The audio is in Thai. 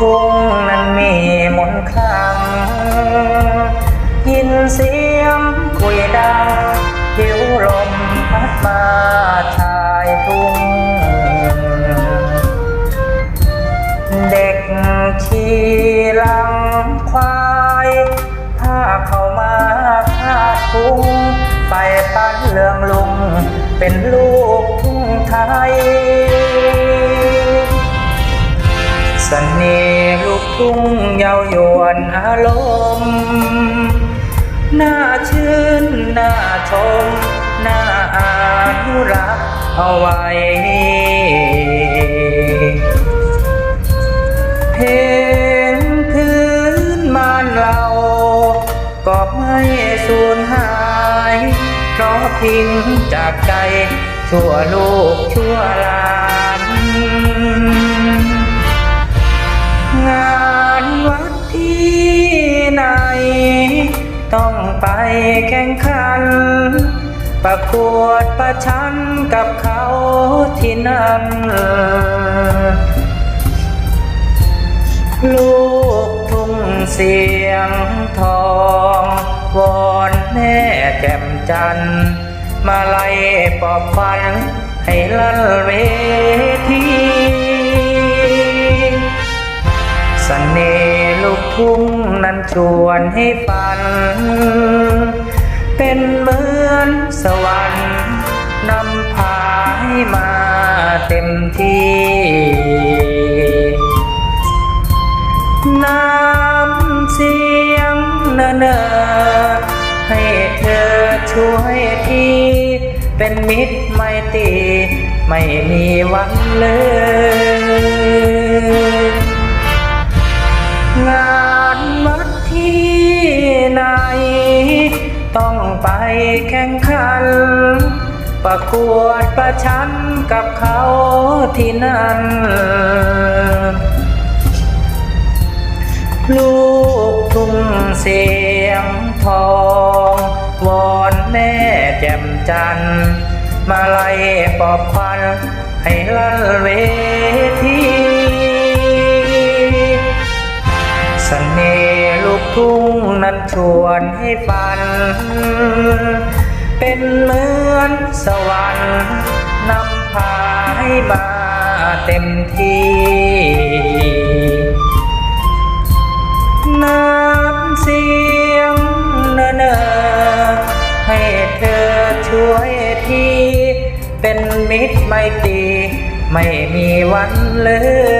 ทุ่งนั้นมีมนคลัง ยินเสียงคุยดังหิวลมพัดมาชายทุ่ง เด็กขี่ลังควายพาเข้ามาคาดทุ่งไปปั้นเรื่องลุง เป็นลูกทุ่งไทย สน่ห์ลูกทุ่งเยาวยวนอารมณ์น่าชื่นน่าชมน่าอนุรักษ์เอาไว้ เพลงพื้นบ้านเราก็ไม่สูญหาย เพราะพิงจากใจชั่วลูกชั่วลา ต้องไปแข่งขัน ประกวดประชันกับเขาที่นั่น ลูกทุ่งเสียงทองวอนแม่แจ่มจันทร์มาไล่ปอบฟัน ให้ลั่นเวที ชวนให้ฝัน เป็นเหมือนสวรรค์นำพาให้มาเต็มที่ น้ำเสียงเนอเนอให้เธอช่วยทีเป็นมิตรไม่ตรีไม่มีวันเลย แข่งขัน ประกวดประชันกับเขาที่นั่น ลูกทุ่งเสียงทอง วอนแม่แจ่มจันทร์มาไล่ปอบควันให้ลั่นเวที นั้นชวนให้ฝัน เป็นเหมือนสวรรค์นำพาให้มาเต็มที่น้ำเสียงเนอเนอให้เธอช่วยทีเป็นมิตรไม่ตี ไม่มีวันเลย